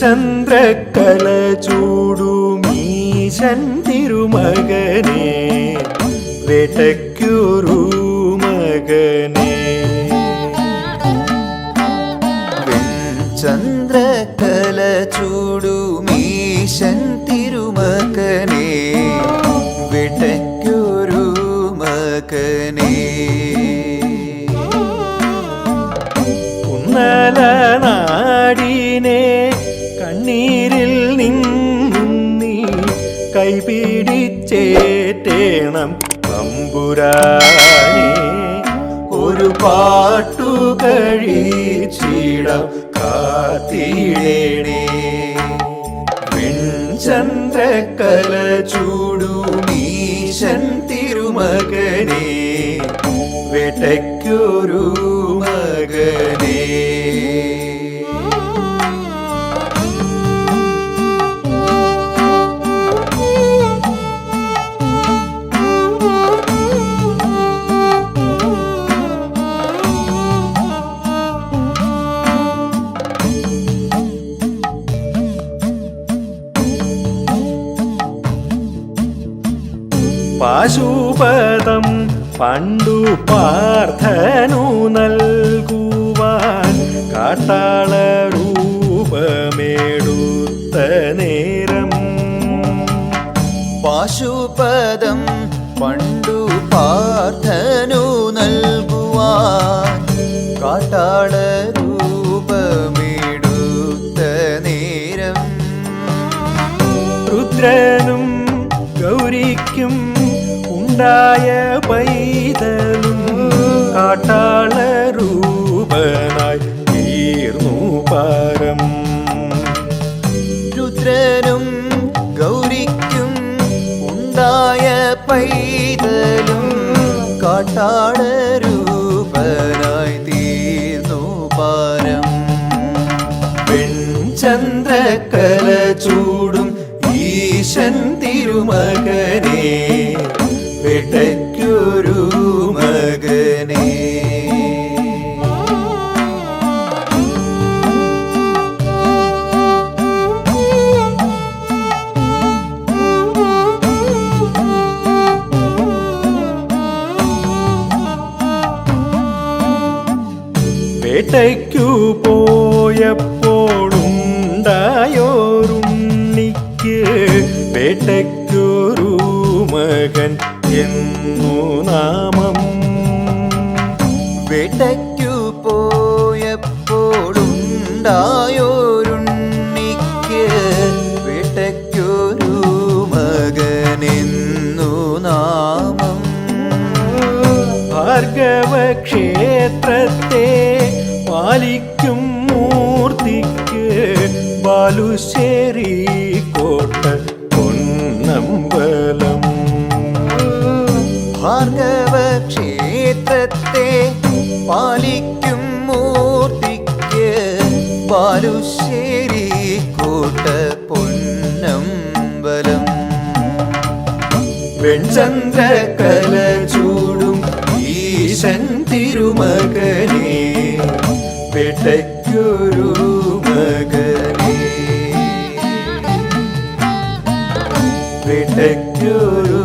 ചന്ദ്രക്കല ചൂടുമീശൻ തിരുമകനെ വേട്ടയ്ക്കൊരു മകനെ ചന്ദ്രകല ചൂടുമീശൻ തിരുമകനെ വിട്ടയ്ക്കൊരു മകനെ കുന്നല കൈപിടിച്ചേറ്റേണം തമ്പുരാനെ. ഒരു പാട്ടു കഴിച്ചിടം കാത്തിടേണേ. ചന്ദ്രകല ചൂടുമീശൻ തിരുമകനെ. വേട്ടയ്ക്കൊരു മകനെ. പാശുപതം പണ്ടു പാർത്ഥനു നൽകുവാൻ കാട്ടാള രൂപമേടുത്ത നേരം. പശുപദം പണ്ടു പാർത്ഥനു നൽകുവാൻ കാട്ടാള രൂപമേടുത്ത നേരം. രുദ്രനും ഗൗരിക്കും ഉണ്ടായ പൈതലും കാട്ടാള രൂപനായി തീർന്നു പാരം. രുദ്രനും ഗൗരിക്കും ഉണ്ടായ പൈതലും കാട്ടാള രൂപനായി തീർന്നു പരം. പെൺചന്ദ്രക്കല ചൂടും ഈശൻ തിരുമകനെ വേട്ടയ്ക്കൊരു മകനെ. വേട്ടയ്ക്കു പോയപ്പോഴുണ്ടായോരുണ്ണിക്ക് വേട്ടയ്ക്കൊരു മകൻ എന്നു നാമം. വേട്ടയ്ക്കു പോയപ്പോഴുണ്ടായോരുണ്ണിക്ക് വേട്ടയ്ക്കൊരു മകനെന്നു നാമം. ഭാർഗവ ക്ഷേത്രത്തെ പാലിക്കും മൂർത്തിക്ക് ബാലുശ്ശേരി കോട്ട പൊന്നമ്പലം പാലിക്കും മൂർത്തിക്ക് പാലുശ്ശേരി കൂട്ട പൊന്നമ്പലം വെൺചന്ദ്രക്കല ചൂടും ഈശൻ തിരുമകനെ വേട്ടയ്ക്കൊരു മകനെ. വേട്ടയ്ക്കൊരു